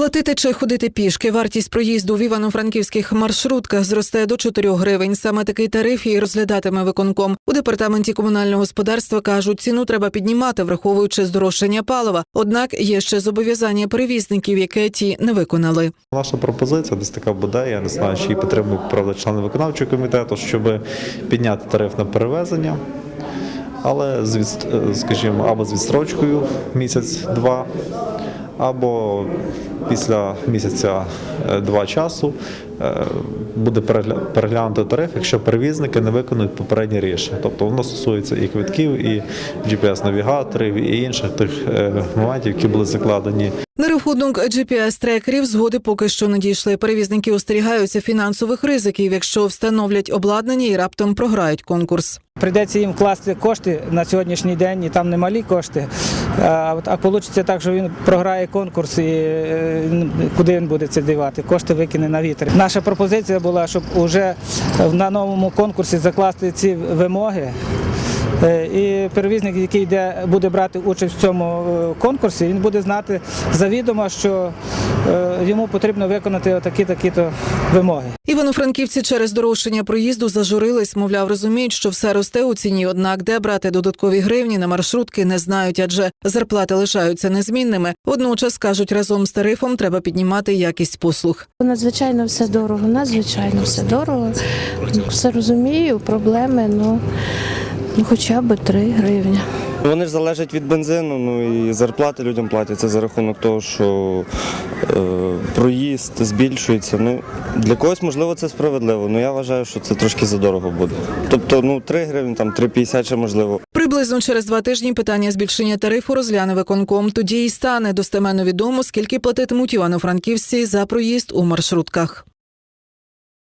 Платити чи ходити пішки. Вартість проїзду в івано-франківських маршрутках зросте до 4 гривень. Саме такий тариф і розглядатиме виконком. У департаменті комунального господарства кажуть, ціну треба піднімати, враховуючи здорожчання палива. Однак є ще зобов'язання перевізників, яке ті не виконали. Наша пропозиція десь така буде. Я не знаю, чи її підтримують правда члени виконавчого комітету, щоб підняти тариф на перевезення, але з е, скажімо, або з відстрочкою місяць-два, або після місяця е, два часу е, буде переглянути тариф, якщо перевізники не виконують попереднє рішення. Тобто воно стосується і квитків, і GPS-навігаторів, і інших тих е, моментів, які були закладені На рахунок GPS-трекерів згоди поки що не дійшли. Перевізники остерігаються фінансових ризиків, якщо встановлять обладнання і раптом програють конкурс. Прийдеться їм вкласти кошти на сьогоднішній день, і там немалі кошти. А, вийде так, що він програє конкурс і е, куди він буде це дівати? Кошти викине на вітер. Наша пропозиція була, щоб уже на новому конкурсі закласти ці вимоги. Е, І перевізник, який йде, буде брати участь в цьому е, конкурсі, він буде знати завідомо, що е, йому потрібно виконати такі-такі-то вимоги. Івано-франківці через дорожчання проїзду зажурились, мовляв, розуміють, що все росте у ціні. Однак, де брати додаткові гривні на маршрутки не знають, адже зарплати лишаються незмінними. Водночас кажуть, разом з тарифом треба піднімати якість послуг. Надзвичайно все дорого, надзвичайно все дорого. Все розумію, проблеми, ну, ну хоча б 3 гривні. Вони ж залежать від бензину, ну і зарплати людям платяться за рахунок того, що е, проїзд збільшується. Ну, для когось, можливо, це справедливо, але я вважаю, що це трошки задорого буде. Тобто, ну, 3 гривні, там 3,50 ще можливо. Приблизно через два тижні питання збільшення тарифу розгляне виконком. Тоді і стане достеменно відомо, скільки платитимуть івано-франківці за проїзд у маршрутках.